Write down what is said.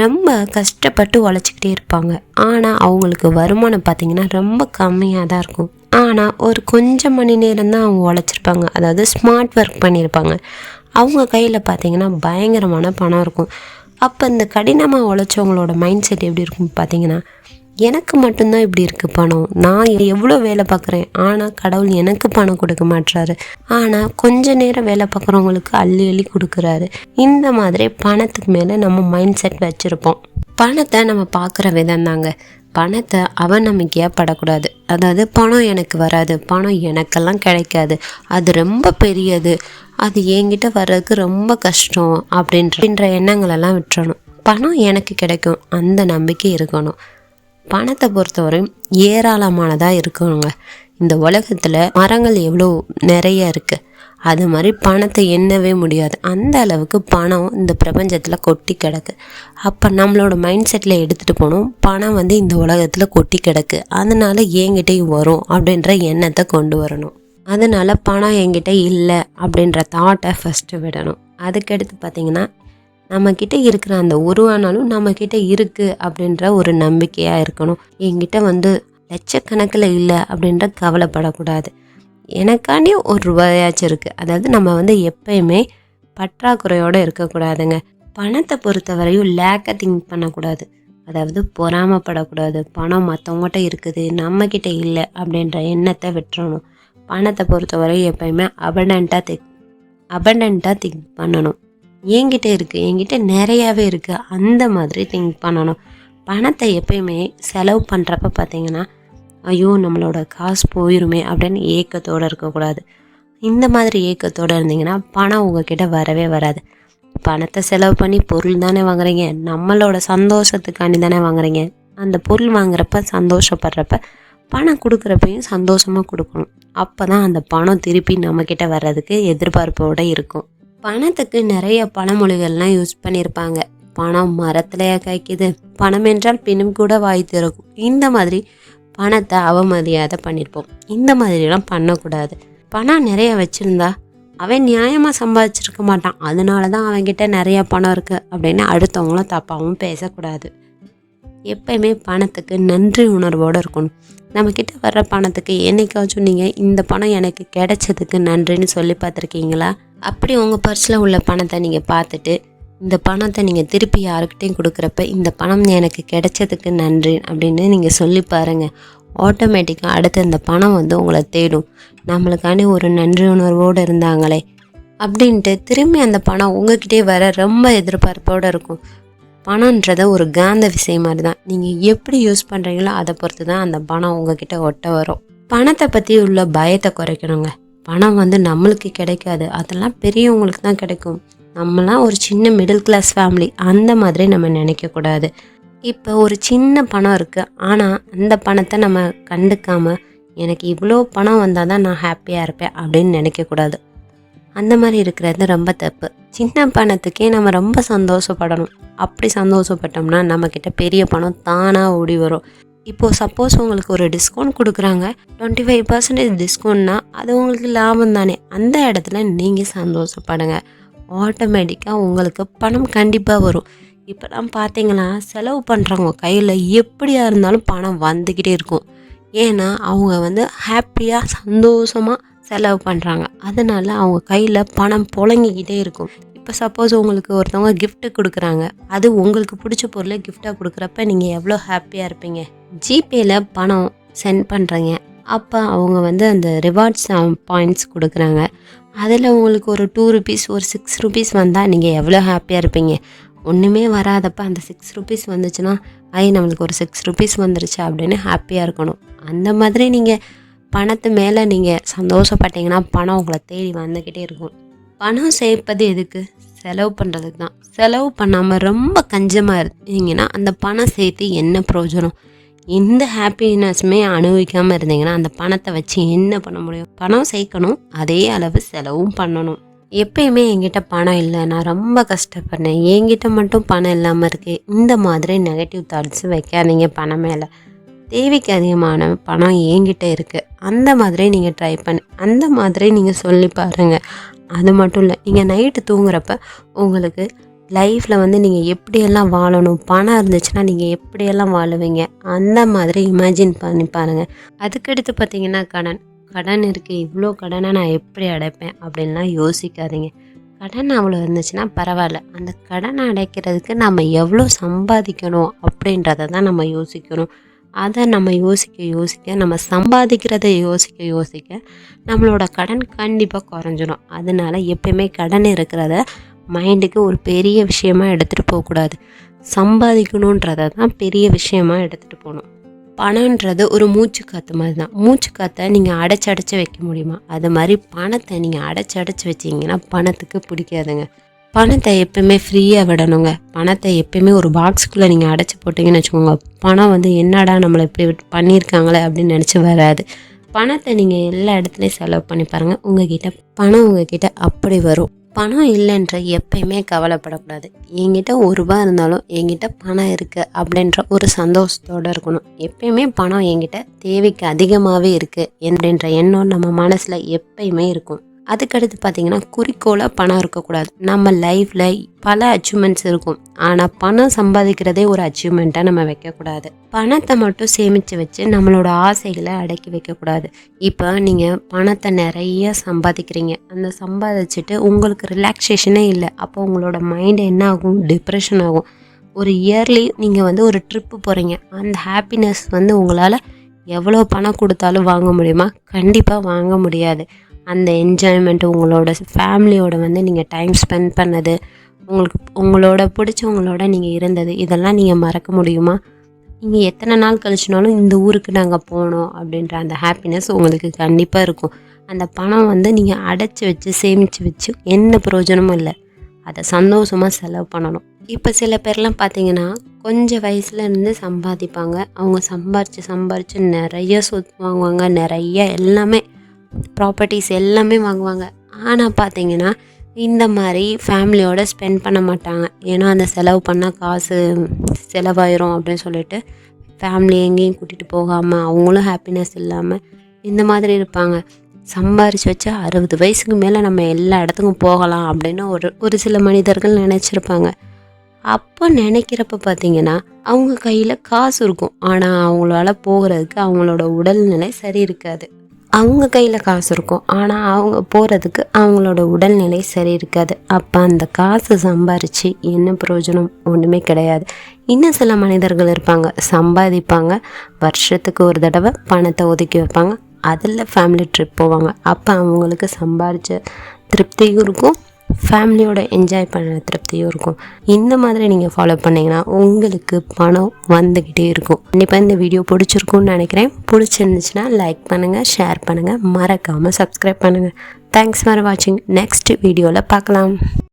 ரொம்ப கஷ்டப்பட்டு உழைச்சிக்கிட்டே இருப்பாங்க. ஆனால் அவங்களுக்கு வருமானம் பார்த்தீங்கன்னா ரொம்ப கம்மியாக தான் இருக்கும். ஆனால் ஒரு கொஞ்சம் மணி நேரம் தான் அவங்க உழைச்சிருப்பாங்க. அதாவது ஸ்மார்ட் ஒர்க் பண்ணியிருப்பாங்க. அவங்க கையில் பார்த்தீங்கன்னா பயங்கரமான பணம் இருக்கும். அப்போ இந்த கடினமாக உழைச்சவங்களோட மைண்ட் செட் எப்படி இருக்கும் பார்த்தீங்கன்னா எனக்கு மட்டும்தான் இப்படி இருக்குது பணம். நான் எவ்வளோ வேலை பார்க்குறேன்? ஆனால் கடவுள் எனக்கு பணம் கொடுக்க மாட்றாரு. ஆனால் கொஞ்ச நேரம் வேலை பார்க்குறவங்களுக்கு அள்ளி அள்ளி கொடுக்குறாரு. இந்த மாதிரி பணத்துக்கு மேலே நம்ம மைண்ட் செட் வச்சுருப்போம். பணத்தை நம்ம பார்க்குற விதம் தாங்க. பணத்தை அவநம்பிக்கையாக படக்கூடாது அதாவது பணம் எனக்கு வராது. பணம் எனக்கெல்லாம் கிடைக்காது. அது ரொம்ப பெரியது. அது என்கிட்ட வர்றதுக்கு ரொம்ப கஷ்டம் அப்படின்ற எண்ணங்களெல்லாம் விட்டுறணும். பணம் எனக்கு கிடைக்கும். அந்த நம்பிக்கை இருக்கணும். பணத்தை பொறுத்தவரையும் ஏராளமானதாக இருக்கணுங்க இந்த உலகத்தில் மரங்கள் எவ்வளோ நிறைய இருக்குது அது மாதிரி பணத்தை எண்ணவே முடியாது. அந்த அளவுக்கு பணம் இந்த பிரபஞ்சத்தில் கொட்டி கிடக்கு. அப்போ நம்மளோட மைண்ட் செட்டில் எடுத்துகிட்டு போகணும் பணம் வந்து இந்த உலகத்தில் கொட்டி கிடக்கு. அதனால் என்கிட்டையும் வரும் அப்படின்ற எண்ணத்தை கொண்டு வரணும். அதனால் பணம் என்கிட்ட இல்லை அப்படின்ற தாட்டை ஃபஸ்ட்டு விடணும். அதுக்கடுத்து பார்த்தீங்கன்னா நம்மக்கிட்ட இருக்கிற அந்த உருவானாலும் நம்மக்கிட்ட இருக்குது அப்படின்ற ஒரு நம்பிக்கையாக இருக்கணும். என்கிட்ட வந்து லட்சக்கணக்கில் இல்லை அப்படின்ற கவலைப்படக்கூடாது. எனக்காண்டி ஒரு ரூபாயாச்சும் இருக்குது அதாவது நம்ம வந்து எப்பயுமே பற்றாக்குறையோடு இருக்கக்கூடாதுங்க. பணத்தை பொறுத்தவரையும் லேக்கை திங்க் பண்ணக்கூடாது. அதாவது பொறாமப்படக்கூடாது. பணம் மற்றவங்ககிட்ட இருக்குது நம்மக்கிட்ட இல்லை அப்படின்ற எண்ணத்தை விட்டுறணும். பணத்தை பொறுத்தவரையும் எப்பயுமே அபண்டண்ட்டாக திங்க் அபண்டண்ட்டாக திங்க் பண்ணணும். என்கிட்ட இருக்குது என்கிட்ட நிறையாவே இருக்குது அந்த மாதிரி திங்க் பண்ணணும். பணத்தை எப்பயுமே செலவு பண்ணுறப்ப பார்த்தீங்கன்னா ஐயோ நம்மளோட காசு போயிருமே அப்படின்னு ஏக்கத்தோடு இருக்கக்கூடாது. இந்த மாதிரி ஏக்கத்தோடு இருந்தீங்கன்னா பணம் உங்ககிட்ட வரவே வராது. பணத்தை செலவு பண்ணி பொருள் தானே வாங்குறீங்க. நம்மளோட சந்தோஷத்துக்காண்டி தானே வாங்குறீங்க. அந்த பொருள் வாங்குறப்ப சந்தோஷப்படுறப்ப பணம் கொடுக்குறப்பையும் சந்தோஷமாக கொடுக்கணும். அப்போ தான் அந்த பணம் திருப்பி நம்மக்கிட்ட வர்றதுக்கு எதிர்பார்ப்போடு இருக்கும். பணத்துக்கு நிறைய பழமொழிகள்லாம் யூஸ் பண்ணியிருப்பாங்க. பணம் மரத்துலையா காய்க்குது. பணம் என்றால் பின்னும் கூட வாய் திறக்கும். இந்த மாதிரி பணத்தை அவமரியாதை பண்ணியிருப்போம். இந்த மாதிரிலாம் பண்ணக்கூடாது. பணம் நிறைய வச்சுருந்தா அவன் நியாயமாக சம்பாதிச்சிருக்க மாட்டான். அதனால தான் அவன்கிட்ட நிறைய பணம் இருக்குது அப்படின்னு அடுத்தவங்களும் தப்பாகவும் பேசக்கூடாது. எப்பயுமே பணத்துக்கு நன்றி உணர்வோடு இருக்கணும். நம்மக்கிட்ட வர்ற பணத்துக்கு என்றைக்காச்சும் நீங்கள் இந்த பணம் எனக்கு கிடைச்சதுக்கு நன்றின்னு சொல்லி பார்த்துருக்கீங்களா? அப்படி உங்கள் பர்ஸில் உள்ள பணத்தை நீங்கள் பார்த்துட்டு இந்த பணத்தை நீங்கள் திருப்பி யாருக்கிட்டையும் கொடுக்குறப்ப இந்த பணம் எனக்கு கிடைச்சதுக்கு நன்றி அப்படின்னு நீங்கள் சொல்லி பாருங்கள் ஆட்டோமேட்டிக்காக அடுத்து இந்த பணம் வந்து உங்களை தேடும். நம்மளுக்காண்டி ஒரு நன்றி உணர்வோடு இருந்தாங்களே. அப்படின்ட்டு திரும்பி அந்த பணம் உங்ககிட்டே வர ரொம்ப எதிர்பார்ப்போடு இருக்கும். பணன்றத ஒரு காந்த விஷயம் மாதிரி தான் நீங்கள் எப்படி யூஸ் பண்ணுறீங்களோ அதை பொறுத்து தான் அந்த பணம் உங்ககிட்ட ஒட்ட வரும். பணத்தை பற்றி உள்ள பயத்தை குறைக்கணுங்க. பணம் வந்து நம்மளுக்கு கிடைக்காது. அதெல்லாம் பெரியவங்களுக்கு தான் கிடைக்கும். நம்மலாம் ஒரு சின்ன மிடில் கிளாஸ் ஃபேமிலி அந்த மாதிரி நம்ம நினைக்கக்கூடாது. இப்போ ஒரு சின்ன பணம் இருக்குது ஆனால் அந்த பணத்தை நம்ம கண்டுக்காமல் எனக்கு இவ்வளோ பணம் வந்தால் தான் நான் ஹாப்பியாக இருப்பேன் அப்படின்னு நினைக்கக்கூடாது. அந்த மாதிரி இருக்கிறது ரொம்ப தப்பு. சின்ன பணத்துக்கே நம்ம ரொம்ப சந்தோஷப்படணும். அப்படி சந்தோஷப்பட்டோம்னா நம்மக்கிட்ட பெரிய பணம் தானாக ஓடி வரும். இப்போது சப்போஸ் உங்களுக்கு ஒரு டிஸ்கவுண்ட் கொடுக்குறாங்க. டுவெண்ட்டி ஃபைவ் பர்சன்டேஜ் டிஸ்கவுண்ட்னா அது உங்களுக்கு லாபம் தானே. அந்த இடத்துல நீங்கள் சந்தோஷப்படுங்க. ஆட்டோமேட்டிக்காக உங்களுக்கு பணம் கண்டிப்பாக வரும். இப்போலாம் பார்த்தீங்கன்னா செலவு பண்ணுறவங்க கையில் எப்படியா இருந்தாலும் பணம் வந்துக்கிட்டே இருக்கும். ஏன்னா அவங்க வந்து ஹாப்பியாக சந்தோஷமாக செலவு பண்ணுறாங்க அதனால் அவங்க கையில் பணம் புழங்கிக்கிட்டே இருக்கும். இப்போ சப்போஸ் உங்களுக்கு ஒருத்தவங்க கிஃப்ட்டு கொடுக்குறாங்க. அது உங்களுக்கு பிடிச்ச பொருளை கிஃப்டாக கொடுக்குறப்ப நீங்கள் எவ்வளோ ஹாப்பியாக இருப்பீங்க? ஜிபேயில் பணம் சென்ட் பண்ணுறீங்க அப்போ அவங்க வந்து அந்த ரிவார்ட்ஸ் பாயிண்ட்ஸ் கொடுக்குறாங்க. அதில் உங்களுக்கு ஒரு டூ ருபீஸ் ஒரு சிக்ஸ் ருபீஸ் வந்தால் நீங்கள் எவ்வளோ ஹாப்பியாக இருப்பீங்க? ஒன்றுமே வராதப்ப அந்த சிக்ஸ் ருபீஸ் வந்துச்சுன்னா ஐ நம்மளுக்கு ஒரு சிக்ஸ் ருபீஸ் வந்துருச்சு அப்படின்னு ஹாப்பியாக இருக்கணும். அந்த மாதிரி நீங்கள் பணத்து மேலே நீங்கள் சந்தோஷப்பட்டீங்கன்னா பணம் உங்களை தேடி வந்துக்கிட்டே இருக்கும். பணம் சேர்ப்பது எதுக்கு? செலவு பண்ணுறதுக்கு தான். செலவு பண்ணாமல் ரொம்ப கஞ்சமாக இருந்தீங்கன்னா அந்த பணம் சேர்த்து என்ன பிரயோஜனம்? எந்த ஹாப்பினஸ்மே அனுபவிக்காமல் இருந்தீங்கன்னா அந்த பணத்தை வச்சு என்ன பண்ண முடியும்? பணம் சேர்க்கணும் அதே அளவு செலவும் பண்ணணும். எப்பயுமே என்கிட்ட பணம் இல்லை நான் ரொம்ப கஷ்டப்படுறேன். என்கிட்ட மட்டும் பணம் இல்லாமல் இருக்குது இந்த மாதிரி நெகட்டிவ் தாட்ஸ் வைக்காதீங்க பணம் மேலே. தேவைக்கு அதிகமான பணம் என்கிட்ட இருக்குது அந்த மாதிரி நீங்கள் ட்ரை பண்ணி. அந்த மாதிரி நீங்கள் சொல்லி பாருங்கள் அது மட்டும் இல்லை. நீங்கள் நைட்டு தூங்குறப்ப உங்களுக்கு லைஃப்பில் வந்து நீங்கள் எப்படியெல்லாம் வாழணும் பணம் இருந்துச்சுன்னா நீங்கள் எப்படியெல்லாம் வாழுவீங்க அந்த மாதிரி இமேஜின் பண்ணி பாருங்கள் அதுக்கடுத்து பார்த்தீங்கன்னா கடன். கடன் இருக்குது இவ்வளோ கடனை நான் எப்படி அடைப்பேன் அப்படின்லாம் யோசிக்காதீங்க. கடன் அவ்வளோ இருந்துச்சுன்னா பரவாயில்ல. அந்த கடனை அடைக்கிறதுக்கு நம்ம எவ்வளோ சம்பாதிக்கணும் அப்படின்றத தான் நம்ம யோசிக்கணும். அதை நம்ம யோசிக்க யோசிக்க நம்ம சம்பாதிக்கிறத யோசிக்க யோசிக்க நம்மளோட கடன் கண்டிப்பாக குறைஞ்சிடும் அதனால எப்பயுமே கடன் இருக்கிறத மைண்டுக்கு ஒரு பெரிய விஷயமா எடுத்துகிட்டு போகக்கூடாது. சம்பாதிக்கணுன்றதை தான் பெரிய விஷயமா எடுத்துகிட்டு போகணும். பணன்றது ஒரு மூச்சு காற்று மாதிரி தான். மூச்சு காற்றை நீங்கள் அடைச்சி அடைச்சி வைக்க முடியுமா? அது மாதிரி பணத்தை நீங்கள் அடைச்சி அடைச்சி வச்சிங்கன்னா பணத்துக்கு பிடிக்காதுங்க. பணத்தை எப்பயுமே ஃப்ரீயாக விடணுங்க. பணத்தை எப்பயுமே ஒரு பாக்ஸுக்குள்ளே நீங்கள் அடைச்சி போட்டிங்கன்னு வச்சுக்கோங்க. பணம் வந்து என்னடா நம்மளை இப்படி பண்ணியிருக்காங்களே அப்படின்னு நினச்சி வராது. பணத்தை நீங்கள் எல்லா இடத்துலையும் செலவு பண்ணி பாருங்கள் உங்ககிட்ட பணம் உங்ககிட்ட அப்படி வரும். பணம் இல்லைன்ற எப்பயுமே கவலைப்படக்கூடாது. என்கிட்ட ஒரு ரூபா இருந்தாலும் என்கிட்ட பணம் இருக்குது அப்படின்ற ஒரு சந்தோஷத்தோடு இருக்கணும். எப்பயுமே பணம் என்கிட்ட தேவைக்கு அதிகமாகவே இருக்குது அப்படின்ற எண்ணம் நம்ம மனசில் எப்பயுமே இருக்கும். அதுக்கடுத்து பார்த்தீங்கன்னா குறிக்கோளாக பணம் இருக்கக்கூடாது. நம்ம லைஃப்பில் பல அச்சீவ்மெண்ட்ஸ் இருக்கும். ஆனால் பணம் சம்பாதிக்கிறதே ஒரு அச்சீவ்மெண்ட்டாக நம்ம வைக்கக்கூடாது. பணத்தை மட்டும் சேமித்து வச்சு நம்மளோட ஆசைகளை அடக்கி வைக்கக்கூடாது. இப்போ நீங்கள் பணத்தை நிறைய சம்பாதிக்கிறீங்க. அந்த சம்பாதிச்சுட்டு உங்களுக்கு ரிலாக்ஸேஷனே இல்லை. அப்போ உங்களோட மைண்ட் என்ன ஆகும்? டிப்ரெஷன் ஆகும். ஒரு இயர்லி நீங்கள் வந்து ஒரு ட்ரிப்பு போகிறீங்க அந்த ஹாப்பினஸ் வந்து உங்களால் எவ்வளோ பணம் கொடுத்தாலும் வாங்க முடியுமா? கண்டிப்பாக வாங்க முடியாது. அந்த என்ஜாய்மெண்ட் உங்களோட ஃபேமிலியோட வந்து நீங்கள் டைம் ஸ்பெண்ட் பண்ணது உங்களுக்கு உங்களோட பிடிச்சவங்களோட நீங்கள் இருந்தது இதெல்லாம் நீங்கள் மறக்க முடியுமா? நீங்கள் எத்தனை நாள் கழிச்சினாலும் இந்த ஊருக்கு நாங்கள் போனோம் அப்படின்ற அந்த ஹாப்பினஸ் உங்களுக்கு கண்டிப்பாக இருக்கும். அந்த பணம் வந்து நீங்கள் அடைச்சி வச்சு சேமித்து வச்சு எந்த பிரயோஜனமும் இல்லை. அதை சந்தோஷமாக செலவு பண்ணணும். இப்போ சில பேர்லாம் பார்த்தீங்கன்னா கொஞ்சம் வயசுல இருந்து சம்பாதிப்பாங்க. அவங்க சம்பாரித்து சம்பாரித்து நிறைய சொத்து வாங்குவாங்க. நிறைய எல்லாமே ப்ராப்பர்ட்டிஸ் எல்லாமே வாங்குவாங்க. ஆனால் பார்த்தீங்கன்னா இந்த மாதிரி ஃபேமிலியோட ஸ்பெண்ட் பண்ண மாட்டாங்க. ஏன்னா அந்த செலவு பண்ணால் காசு செலவாயிரும் அப்படின்னு சொல்லிட்டு ஃபேமிலி எங்கேயும் கூட்டிகிட்டு போகாமல் அவங்களும் ஹாப்பினஸ் இல்லாமல் இந்த மாதிரி இருப்பாங்க. சம்பாரித்து வச்சு அறுபது வயசுக்கு மேலே நம்ம எல்லா இடத்துக்கும் போகலாம் அப்படின்னு ஒரு ஒரு சில மனிதர்கள் நினச்சிருப்பாங்க. அப்போ நினைக்கிறப்ப பார்த்தீங்கன்னா அவங்க கையில் காசு இருக்கும். ஆனால் அவங்களால போகிறதுக்கு அவங்களோட உடல்நிலை சரி இருக்காது. அவங்க கையில் காசு இருக்கும். ஆனால் அவங்க போகிறதுக்கு அவங்களோட உடல்நிலை சரி இருக்காது. அப்போ அந்த காசு சம்பாரித்து என்ன பிரயோஜனம்? ஒன்றுமே கிடையாது. இன்னும் சில மனிதர்கள் இருப்பாங்க. சம்பாதிப்பாங்க. வருஷத்துக்கு ஒரு தடவை பணத்தை ஒதுக்கி வைப்பாங்க. அதில் ஃபேமிலி ட்ரிப் போவாங்க. அப்போ அவங்களுக்கு சம்பாரித்த திருப்தியும் இருக்கும். ஃபேமிலியோட என்ஜாய் பண்ணுற திருப்தியும் இருக்கும். இந்த மாதிரி நீங்கள் ஃபாலோ பண்ணிங்கன்னா உங்களுக்கு பணம் வந்துக்கிட்டே இருக்கும். கண்டிப்பாக இந்த வீடியோ பிடிச்சிருக்கும்னு நினைக்கிறேன். பிடிச்சிருந்துச்சுன்னா லைக் பண்ணுங்கள் ஷேர் பண்ணுங்கள் மறக்காமல் சப்ஸ்கிரைப் பண்ணுங்கள் தேங்க்ஸ் ஃபார் வாட்சிங் நெக்ஸ்ட் வீடியோவில் பார்க்கலாம்.